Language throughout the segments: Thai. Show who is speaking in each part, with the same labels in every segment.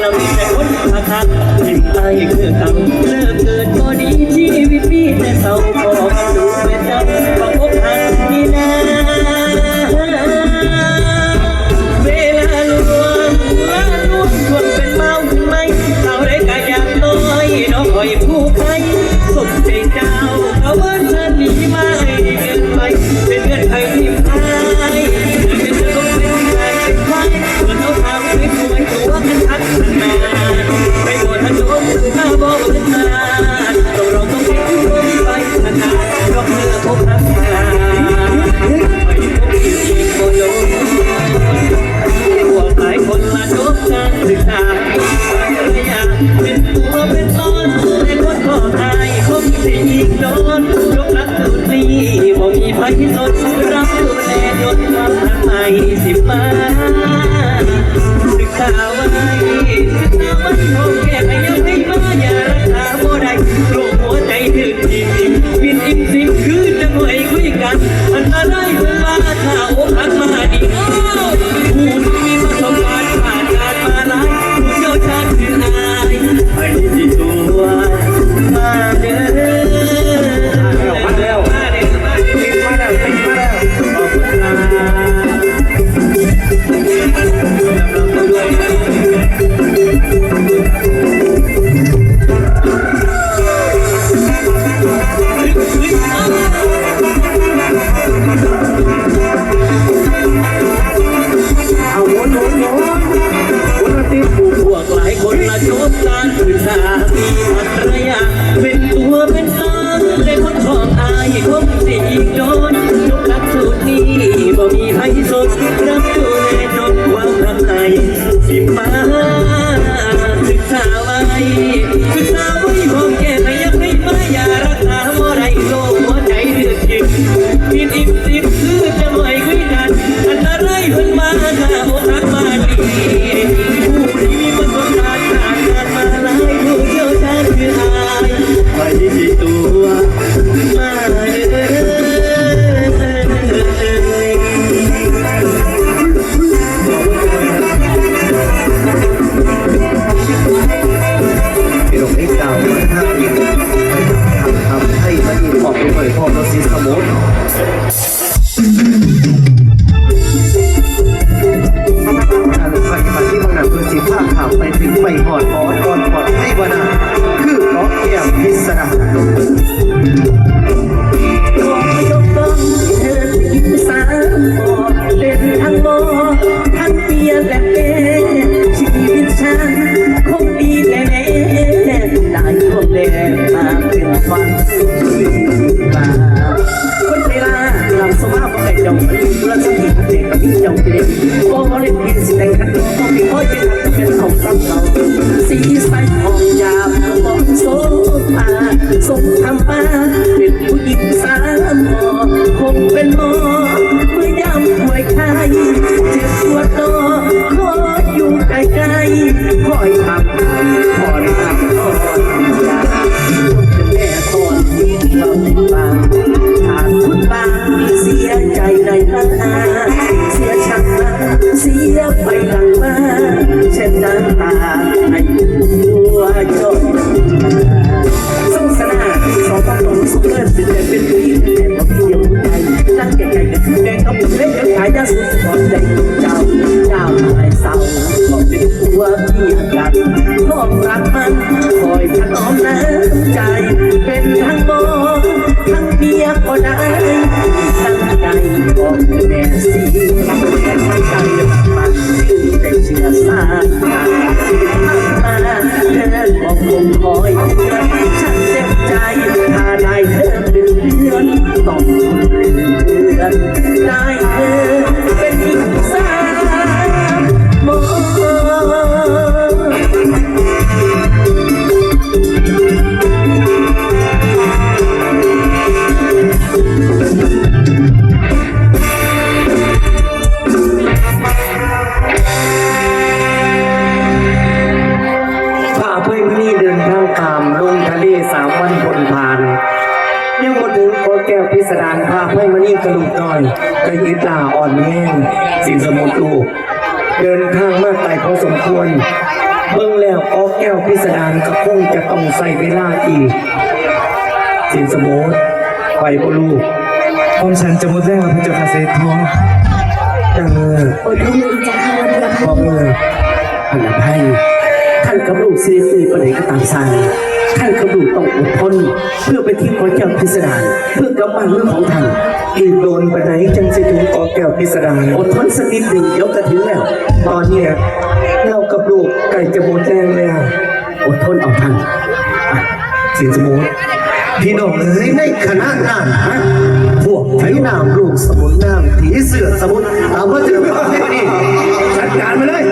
Speaker 1: เราเป็นคนพาทักเห็นไปคือคำ การปฏิบัติที่มันหนักคือสิบห้า
Speaker 2: ข่าวไปถึงไปหอดอก่อดให้นาคือเกาะแก้วพิศนา
Speaker 1: ลงตั้งเธอยิ้สามหอดเป็นทั้งโมทั้งเปียและเปชีวิตฉันคงดีแน่ๆหลายคนแน่มาเป็นฝัน ကြောင့်ဒီလိုစစ်တီးတဲ့ကြောင့်ဒီလိုပေါ်ပေါ်လေးဒီစစ်တဲ့ကတော့ဒီပေါ်ကျတဲ့ကတော့ဆောက်ဆောက် รักชอบรักมันคอยถนอมน้ำใจ เป็นทั้งหมทั้งเมียก็ได้ตั้งใจบอกแม่สิแต่ตั้งใจมันคือแต่เชื่อสาทั้งมาเธอบอกคงคอย คน
Speaker 2: ผ่านยังมาถึงโคแก้วพิสดารพาพให้มานี่กระดุกหน่อยกระยิตาอ่อนแง่สินสมุทรลูกเดินทางมากไกพอสมควร เบื้องแล้วโคแก้วพิสดารก็คงจะต้องใส่เวลาอีกสินสมุทรไปก็ลูก
Speaker 3: ผมฉันจะหมดแล้วพระเจ้าค่ะเศรษ
Speaker 2: ฐีจัง
Speaker 4: เลยโอ้ยดีจังเลย
Speaker 2: ขอบคุณอันดให้ ท่านกับลูกซีซีประเดก็ตามสร้างท่านกับลูกต้องอดทนเพื่อไปที่ขอแก้วพิสดารเพื่อกำบังเรื่องของท่านอีกโดนไปไหนจังสิถึงขอแก้วพิสดารอดทนสักนิดหนึ่งเดี๋ยวก็ถึงแล้ว ตอนเนี้ยเรากับลูกใกล้จะหมดแรงแล้วอดทนเอาท่านอะสินสมุทร
Speaker 5: พี่น้องเอ๋ยในคณะงานฮะพวกไถนามลูกสมุนน้ำผีเสือสมุนเอามาเจอกันที่นี่จัดการมาเลย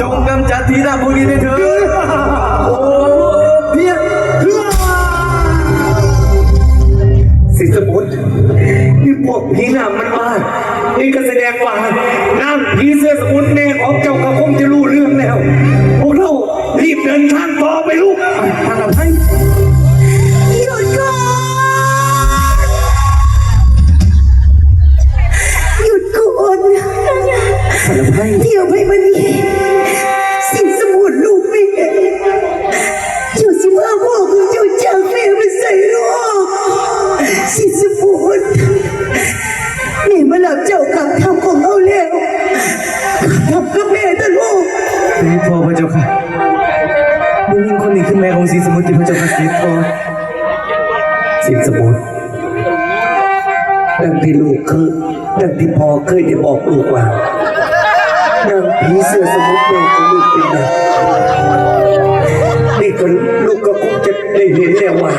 Speaker 5: จ
Speaker 3: งกำจัดทีราพวกนี้ได้เถิดโอ้เพียง
Speaker 2: สิสมุทรนี่พวกผีน้ำมันมานี่ก็แสดงว่าน้ำผีเสื้อสมุทรแม่ของเจ้าก็คงจะรู้เรื่องแล้ว พวกเรารีบเดินทางต่อไปลูก
Speaker 3: รที่พระเจ้าค่ะเสด็จพ่
Speaker 2: สมุทรดังที่ลูกเคยดังที่พ่อเคยได้บอกลูกว่าดังผีเสื้อสมุทรแม่ของลูกเป็นแบบนี่ก็ลูกก็คงจะได้เห็นแล้วว่า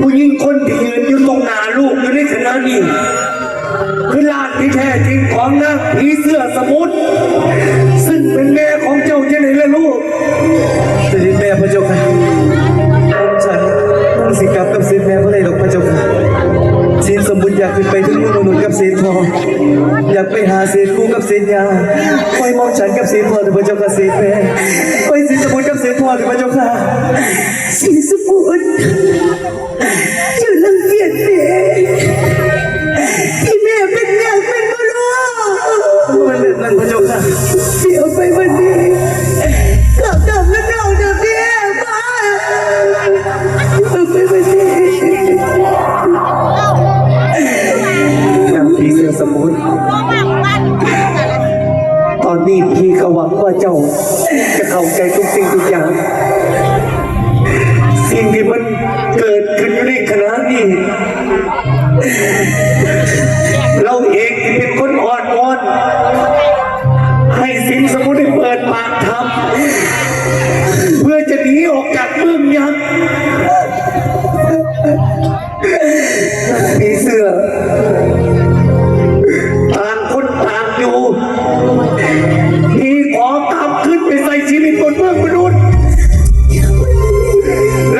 Speaker 2: ผู้หญิงคนที่ยืนอยู่ตรงหน้าลูกอยู่ในขณะนี้คือลานที่แท้จริงของนางผีเสื้อสมุทร
Speaker 3: ยาคอยมองฉันกับเศษทอหรือพระเจ้าค่ะเศษแม่ไปสินสมุนกับเศษทอหรือพระเจ้าค่ะ
Speaker 4: สีสมุนเจ้าลังเกียจเด็
Speaker 2: ขึ้นอยู่ในขณะนี้เราเองที่เป็นคนอ่อนวอน ให้สินสมุทรได้เปิดปากทำเพื่อจะหนีออกจากเมือง